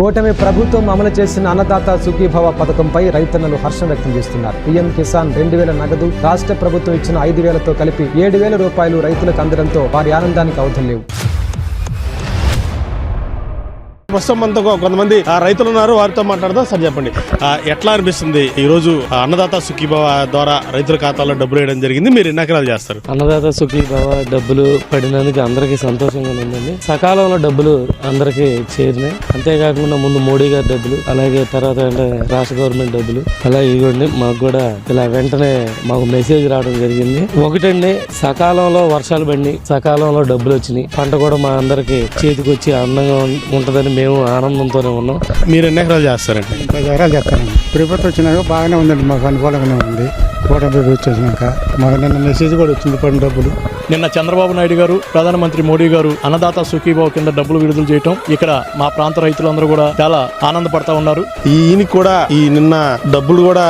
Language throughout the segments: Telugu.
కూటమి ప్రభుత్వం అమలు చేసిన అన్నదాత సుఖీభవ పథకంపై రైతన్నలు హర్షం వ్యక్తం చేస్తున్నారు. పీఎం కిసాన్ రెండు వేల నగదు రాష్ట్ర ప్రభుత్వం ఇచ్చిన ఐదు వేలతో కలిపి ఏడు వేల రూపాయలు రైతులకు అందడంతో వారి ఆనందానికి అవధులు లేవు. ప్రస్తుతం మనతో కొంతమంది ఆ, రైతులు ఉన్నారు. వారితో మాట్లాడదాం. సార్ చెప్పండి. ఎట్లా అనిపిస్తుంది? ఈ రోజు ఆ, అన్నదాత సుఖీభావ ద్వారా రైతుల ఖాతాలో డబ్బులు వేయడం జరిగింది. మీరు ఎన్ని ఎకరాలు చేస్తారు? అన్నదాత సుఖీభావ డబ్బులు పడినందుకు అందరికీ సంతోషంగా ఉందండి. సకాలంలో డబ్బులు అందరికీ చేరినాయి. అంతేకాకుండా ముందు మోడీ గారి డబ్బులు అలాగే తర్వాత అంటే రాష్ట్ర గవర్నమెంట్ డబ్బులు. అలాగే ఇవ్వండి మాకు కూడా ఇలా వెంటనే మాకు మెసేజ్ రావడం జరిగింది. ఒకటండి సకాలంలో వర్షాలు పడి సకాలంలో డబ్బులు వచ్చినాయి. పంట కూడా మా అందరికి చేతికి వచ్చి అందంగా ఉంటుందని మేము ఆనందంతోనే ఉన్నాం. మీరు ఎన్ని ఎకరాలు చేస్తారండి? పది ఎకరాలు ప్రభుత్వం వచ్చినాక బాగానే ఉందండి మాకు అనుకూలంగానే ఉంది. కూటమి వచ్చినాక మాకు నిన్న మెసేజ్ కూడా వచ్చింది పడిన డబ్బులు. నిన్న చంద్రబాబు నాయుడు గారు ప్రధానమంత్రి మోడీ గారు అన్నదాత సుఖీభావ కింద డబ్బులు విడుదల చేయటం ఇక్కడ మా ప్రాంత రైతులందరూ కూడా చాలా ఆనందపడతా ఉన్నారు. ఈయనకి కూడా ఈ నిన్న డబ్బులు కూడా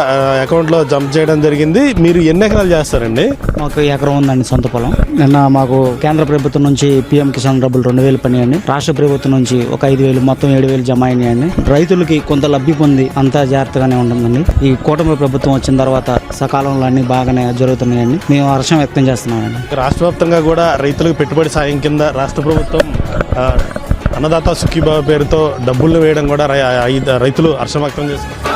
అకౌంట్లో జంప్ చేయడం జరిగింది. మీరు ఎన్ని ఎకరాలు చేస్తారండి? మాకు ఎకరం ఉందండి సొంత పొలం. నిన్న మాకు కేంద్ర ప్రభుత్వం నుంచి పీఎం కిసాన్ డబ్బులు రెండు వేలు పడినాయండి. రాష్ట్ర ప్రభుత్వం నుంచి ఒక ఐదు వేలు మొత్తం ఏడు వేలు జమ అయినాయండి. రైతులకి కొంత లబ్ధి పొంది అంతా జాగ్రత్తగానే ఉంటుందండి. ఈ కూటమి ప్రభుత్వం వచ్చిన తర్వాత సకాలంలో అన్ని బాగానే జరుగుతున్నాయండి. మేము హర్షం వ్యక్తం చేస్తున్నామండి. రాష్ట్ర వ్యాప్తంగా కూడా రైతులకు పెట్టుబడి సాయం కింద రాష్ట్ర ప్రభుత్వం అన్నదాత సుఖీబాబు పేరుతో డబ్బులు వేయడం కూడా రై- రైతులు హర్షం వ్యక్తం చేస్తున్నారు.